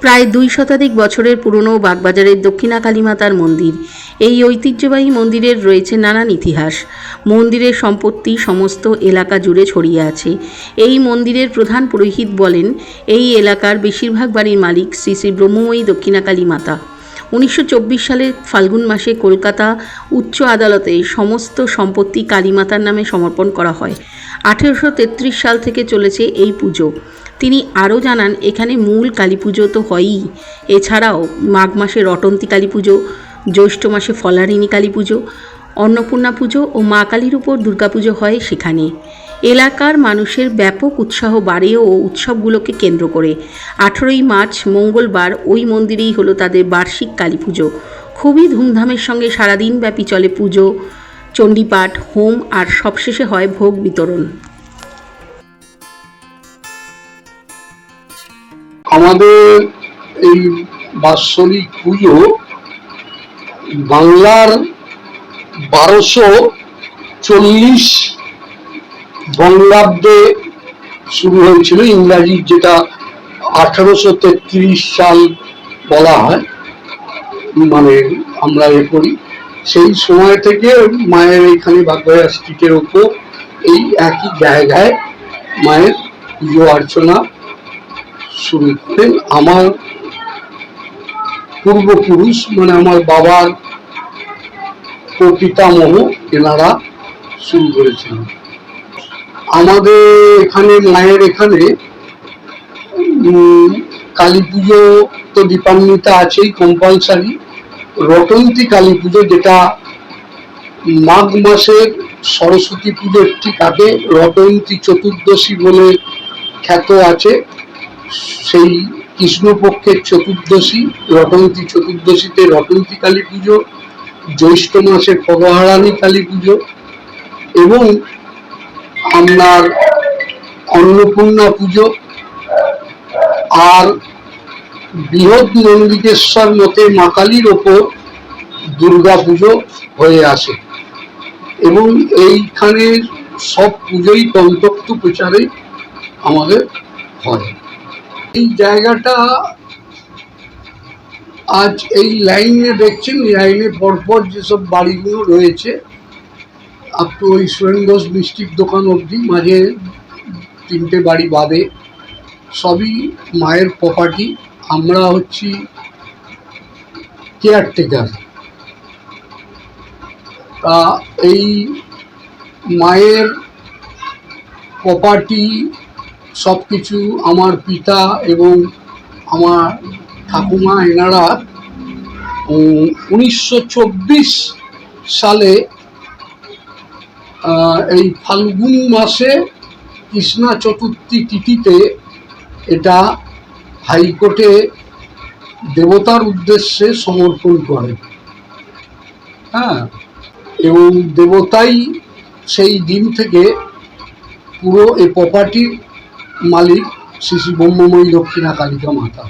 প্রায় দুই শতাধিক বছরের পুরনো বাগবাজারের দক্ষিণা কালীমাতার মন্দির। এই ঐতিহ্যবাহী মন্দিরের রয়েছে নানান ইতিহাস। মন্দিরের সম্পত্তি সমস্ত এলাকা জুড়ে ছড়িয়ে আছে। এই মন্দিরের প্রধান পুরোহিত বলেন, এই এলাকার বেশিরভাগ বাড়ির মালিক শ্রী শ্রী ব্রহ্মময়ী দক্ষিণাকালী মাতা। উনিশশো চব্বিশ সালের ফাল্গুন মাসে কলকাতা উচ্চ আদালতে সমস্ত সম্পত্তি কালীমাতার নামে সমর্পণ করা হয়। আঠেরোশো তেত্রিশ সাল থেকে চলেছে এই পুজো। তিনি আরও জানান, এখানে মূল কালী পুজো তো হয়ই। এছাড়াও মাঘ মাসে রটন্তী কালী পুজো জ্যৈষ্ঠ মাসে ফলারিণী কালী পুজো অন্নপূর্ণা পুজো ও মা কালীর উপর দুর্গাপুজো হয় সেখানে। এলাকার মানুষের ব্যাপক উৎসাহ বাড়ে ও উৎসবগুলোকে কেন্দ্র করে। আঠেরোই মার্চ, মঙ্গলবার ওই মন্দিরেই হলো তাদের বার্ষিক কালী পুজো। খুবই ধুমধামের সঙ্গে সারাদিন ব্যাপী চলে পুজো, চণ্ডীপাঠ, হোম আর সবশেষে হয় ভোগ বিতরণ। আমাদের এই বাৎসরিক পুজো বাংলার বারোশো চল্লিশ বঙ্গাব্দে শুরু হয়েছিল ইংরাজির যেটা আঠারোশো তেত্রিশ সাল বলা হয় মানে আমরা এ করি। সেই সময় থেকে মায়ের এখানে বাগবাড়া স্ট্রিটের ওপর এই একই জায়গায় মায়ের পুজো অর্চনা শুরু করেন। আমার পূর্বপুরুষ মানে আমার বাবার পিতামহ এনারা শুরু করেছিলেন আমাদের এখানে, মায়ের এখানে কালী পুজো তো দীপান্বিতা আছেই কম্পালসারি রটন্তী কালী পুজো যেটা মাঘ মাসের সরস্বতী পুজোর ঠিক আগে রটন্তী চতুর্দশী বলে খ্যাত আছে। সেই কৃষ্ণপক্ষের চতুর্দশী, রটন্তী চতুর্দশীতে রটন্তী কালী পুজো জ্যৈষ্ঠ মাসে পদহারানী কালী পুজো এবং আপনার অন্নপূর্ণা পুজো আর বৃহৎ নন্দিকেশ্বর মতে মা কালীর ওপর দুর্গা পুজো হয়ে আসে। এবং এইখানে সব পুজোই তন্তক্ত প্রচারে আমাদের হয়। এই জায়গাটা আজ এই লাইনে দেখছেন লাইনে পরপর যেসব বাড়িগুলো রয়েছে আপ টু ওই সুরেন মিষ্টির দোকান অবধি মাঝে তিনটে বাড়ি বাদে, সবই মায়ের প্রপার্টি আমরা হচ্ছি কেয়ারটেকার তা এই মায়ের প্রপার্টি সব কিছু আমার পিতা এবং আমার ঠাকুমা এনারা উনিশশো চব্বিশ সালে এই ফাল্গুন মাসে কৃষ্ণা চতুর্থী তিথিতে এটা হাইকোর্টে দেবতার উদ্দেশ্যে সমর্পণ করে। হ্যাঁ এবং দেবতাই সেই দিন থেকে পুরো এই প্রপার্টির মালিক শ্রী শ্রী ব্রহ্মময়ী দক্ষিণা কালিকা মাতা।